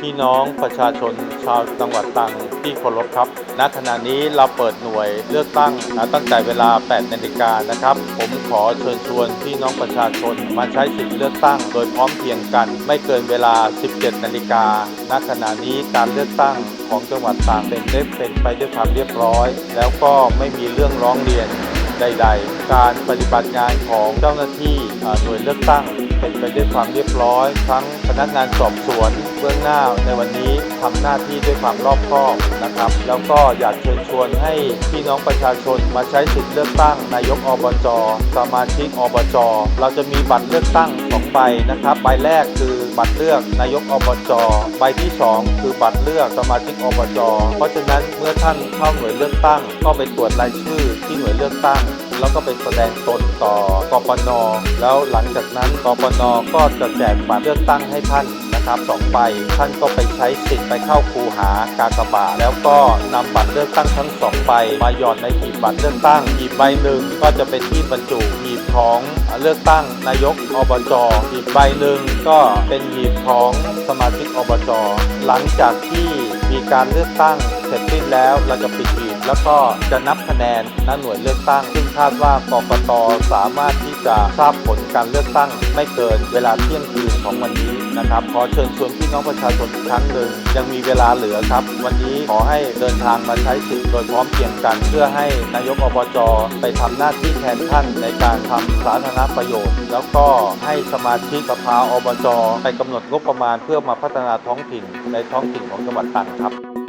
พี่น้องประชาชนชาวจังหวัดตรังที่เคารพครับ ณ ขณะนี้เราเปิดหน่วยเลือกตั้งนะตั้งแต่เวลา 8 นาฬิกานะครับ ผมขอเชิญชวนพี่น้องประชาชนมาใช้สิทธิเลือกตั้ง โดยพร้อมเพียงกัน ไม่เกินเวลา 17 นาฬิกา ณ ขณะนี้การเลือกตั้งของจังหวัดตรังเป็นได้เป็นไปด้วยความเรียบร้อย แล้วก็ไม่มีเรื่องร้องเรียนใด ๆ การปฏิบัติงานของเจ้าหน้าที่หน่วยเลือกตั้ง เป็นไปด้วยความเรียบร้อย ทั้งพนักงานสอบสวนเบื้องหน้าในวันนี้ทำหน้าที่ด้วยความรอบคอบนะครับ แล้วก็อยากเชิญชวนให้พี่น้องประชาชนมาใช้สิทธิเลือกตั้งนายกอบจสมาชิกอบจเราจะมีบัตรเลือกตั้งสองใบนะครับ ใบแรกคือบัตรเลือกนายกอบจใบที่สองคือบัตรเลือกสมาชิกอบจเพราะฉะนั้นเมื่อท่านเข้าหน่วยเลือกตั้ง ก็ไปตรวจรายชื่อที่หน่วยเลือกตั้ง แล้วก็ไปแสดงตนต่อกปน แล้วหลังจากนั้นกปนก็จะแจกบัตรเลือกตั้งให้ท่านนะครับสองใบท่านก็ไปใช้สิทธิ์ไปเข้าคูหากากบาทแล้วก็นำบัตรเลือกตั้งทั้งสองใบมาหย่อนในหีบบัตรเลือกตั้งหีบใบหนึ่งก็จะเป็นที่บรรจุหีบของเลือกตั้งนายกอบจหีบใบหนึ่งก็เป็นหีบของสมาชิกอบจหลังจากที่มีการเลือกตั้งเสร็จสิ้นแล้วเราจะปิดหีบแล้วก็จะนับคะแนนณหน่วยเลือกตั้งซึ่ง คาดว่ากกตสามารถที่จะทราบผลการเลือกตั้ง ไม่เกินเวลาเที่ยงคืนของวันนี้นะครับขอเชิญชวนพี่น้องประชาชนอีกครั้งหนึ่งยังมีเวลาเหลือครับ วันนี้ขอให้เดินทางมาใช้สิทธิ์โดยพร้อมเพียงกัน เพื่อให้นายกอบจไปทำหน้าที่แทนท่านในการทำสาธารณประโยชน์ แล้วก็ให้สมาชิกสภาอบจไปกำหนดงบประมาณเพื่อมาพัฒนาท้องถิ่นในท้องถิ่นของจังหวัดตรังครับ